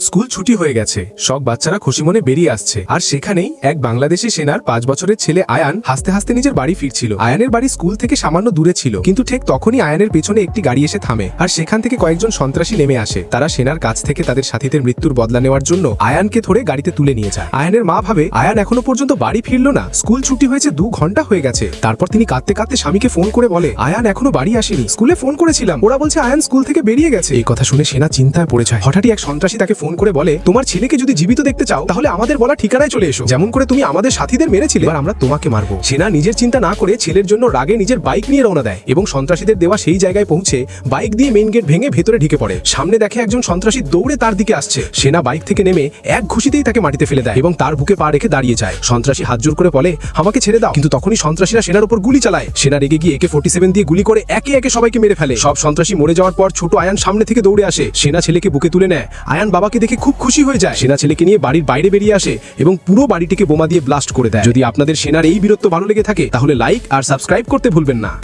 School ছুটি হয়ে গেছে। সব বাচ্চারা খুশি মনে বেরিয়ে আসছে। আর সেখানেই এক বাংলাদেশি সেনার পাঁচ বছরের ছেলে আয়ান হাসতে হাসতে নিজের বাড়ি ফিরছিল। আয়ানের বাড়ি স্কুল থেকে সামান্য দূরে ছিল। কিন্তু ঠিক তখনই আয়ানের পেছনে একটি গাড়ি এসে থামে। আর সেখান থেকে কয়েকজন সন্ত্রাসী নেমে আসে। তারা সেনার কাছ থেকে তাদের সাথীদের মৃত্যুর বদলা নেওয়ার জন্য আয়ানকে ধরে গাড়িতে তুলে নিয়ে যায়। আয়ানের মা ভাবে, আয়ান এখনও পর্যন্ত বাড়ি ফিরল না। স্কুল ছুটি হয়েছে দু ঘণ্টা হয়ে গেছে। তারপর তিনি কাঁদতে কাঁদতে স্বামীকে ফোন করে বলে, আয়ান এখনও বাড়ি আসেনি। স্কুলে ফোন করেছিলাম। ওরা বলছে আয়ান স্কুল থেকে বেরিয়ে গেছে। এই কথা শুনে সেনা চিন্তায় পড়ে যায়। হঠাৎই এক সন্ত্রাসী তাকে ফোন করে বলে, তোমার ছেলেকে যদি জীবিত দেখতে চাও, তাহলে আমাদের বলা ঠিকানায় চলে এসো। যেমন করে তুমি আমাদের সাথীদের মেরেছিলে, এবার আমরা তোমাকে মারবো। সেনা নিজের চিন্তা না করে ছেলের জন্য রাগে নিজের বাইক নিয়ে রওনা দেয় এবং সন্ত্রাসীদের দেওয়া সেই জায়গায় পৌঁছে বাইক দিয়ে মেইন গেট ভেঙে ভেতরে ঢুকে পড়ে। সামনে দেখে একজন সন্ত্রাসী দৌড়ে তার দিকে আসছে। সেনা বাইক থেকে নেমে এক ঘুষিতেই তাকে মাটিতে ফেলে দেয় এবং তার বুকে পা রেখে দাঁড়িয়ে যায়। সন্ত্রাসী হাত জোর করে বলে, আমাকে ছেড়ে দাও। কিন্তু তখনই সন্ত্রাসীরা সেনার উপর গুলি চালায়। সেনা রেগে গিয়ে একে ফোর্টি দিয়ে গুলি করে একে একে সবাইকে মেরে ফেলে। সব সন্ত্রাসী মরে যাওয়ার পর ছোট আয়ান সামনে থেকে দৌড়ে আসে। সেনা ছেলেকে বুকে তুলে নেয়। আয়ান বাবাকে দেখে খুব খুশি হয়ে যায়। সেনা ছেলেকে নিয়ে বাড়ির বাইরে বেরিয়ে আসে এবং পুরো বাড়িটিকে বোমা দিয়ে ব্লাস্ট করে দেয়। যদি আপনাদের সেনার এই বীরত্ব ভালো লেগে থাকে, তাহলে লাইক আর সাবস্ক্রাইব করতে ভুলবেন না।